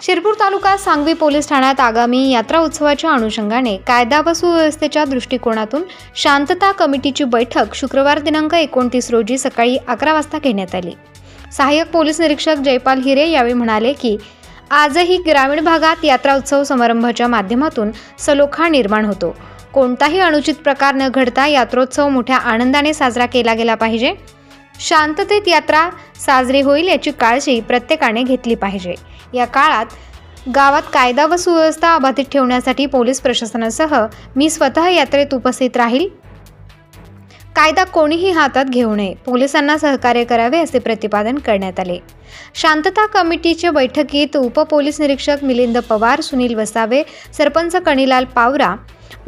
शिरपूर तालुका Sangvi police ठाण्यात आगामी यात्रा उत्सवाच्या अनुषंगाने कायदा व सुव्यवस्थेच्या दृष्टिकोनातून शांतता कमिटीची बैठक शुक्रवार दिनांक एकोणतीस रोजी सकाळी अकरा वाजता घेण्यात आली. सहाय्यक पोलीस निरीक्षक जयपाल हिरे यावेळी म्हणाले की आजही ग्रामीण भागात यात्रा उत्सव समारंभाच्या माध्यमातून सलोखा निर्माण होतो. कोणताही अनुचित प्रकार न घडता यात्रोत्सव मोठ्या आनंदाने साजरा केला गेला पाहिजे. शांततेत यात्रा साजरी होईल याची काळजी प्रत्येकाने घेतली पाहिजे. या काळात गावात कायदा व सुव्यवस्था अबाधित ठेवण्यासाठी पोलीस प्रशासनासह मी स्वतः यात्रेत उपस्थित राहील. कायदा कोणीही हातात घेऊ नये. पोलिसांना सहकार्य करावे असे प्रतिपादन करण्यात आले. शांतता कमिटीच्या बैठकीत उपपोलीस निरीक्षक मिलिंद पवार सुनील वसावे सरपंच कणिलाल पावरा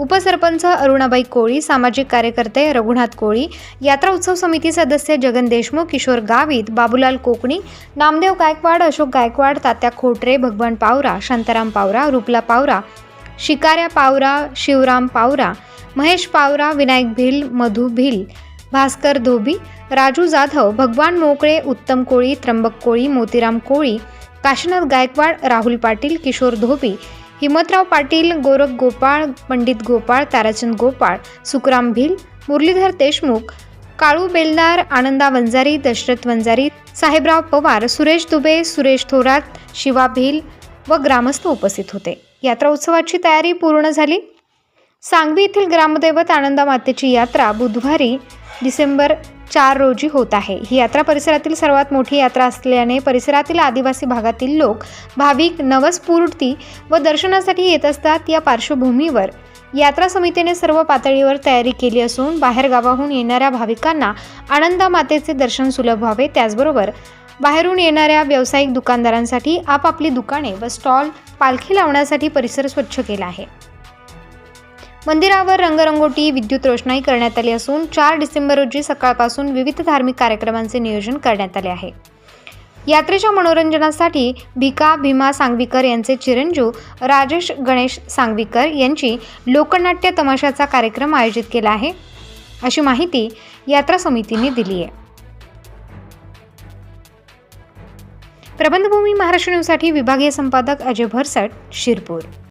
उपसरपंच अरुणाबाई कोळी सामाजिक कार्यकर्ते रघुनाथ कोळी यात्रा उत्सव समिती सदस्य जगन देशमुख किशोर गावित बाबूलाल कोकणी नामदेव गायकवाड अशोक गायकवाड तात्या खोटरे भगवान पावरा शांताराम पावरा रुपला पावरा शिकाऱ्या पावरा शिवराम पावरा महेश पावरा विनायक भिल मधु भिल भास्कर धोबी राजू जाधव भगवान मोकळे उत्तम कोळी त्र्यंबक कोळी मोतीराम कोळी काशीनाथ गायकवाड राहुल पाटील किशोर धोबी हिमतराव पाटील गोरख गोपाळ पंडित गोपाळ ताराचंद गोपाळ सुखराम भिल मुरलीधर देशमुख काळू बेलदार आनंदा वंजारी दशरथ वंजारी साहेबराव पवार सुरेश दुबे सुरेश थोरात शिवा भिल व ग्रामस्थ उपस्थित होते. यात्रा उत्सवाची तयारी पूर्ण झाली. सांगवी येथील ग्रामदैवत आनंदा मातेची यात्रा बुधवारी डिसेंबर चार रोजी होत आहे. ही यात्रा परिसरातील सर्वात मोठी यात्रा असल्याने परिसरातील आदिवासी भागातील लोक भाविक नवस्फूर्ती व दर्शनासाठी येत असतात या पार्श्वभूमीवर. यात्रा समितीने सर्व पातळीवर तयारी केली असून बाहेरगावाहून येणाऱ्या भाविकांना आनंदा मातेचे दर्शन सुलभ व्हावे त्याचबरोबर बाहेरून येणाऱ्या व्यावसायिक दुकानदारांसाठी आपापली दुकाने व स्टॉल पालखी लावण्यासाठी परिसर स्वच्छ केला आहे. मंदिरावर रंगरंगोटी विद्युत रोषणाई करण्यात आली असून चार डिसेंबर रोजी सकाळपासून विविध धार्मिक कार्यक्रमांचे नियोजन करण्यात आले आहे. यात्रेच्या मनोरंजनासाठी भिका भीमा सांगवीकर यांचे चिरंजीव राजेश गणेश सांगवीकर यांची लोकनाट्य तमाशाचा कार्यक्रम आयोजित केला आहे. अशी माहिती यात्रा समितीने दिली आहे. प्रबंधभूमी महाराष्ट्र न्यूजसाठी विभागीय संपादक अजय भरसट शिरपूर.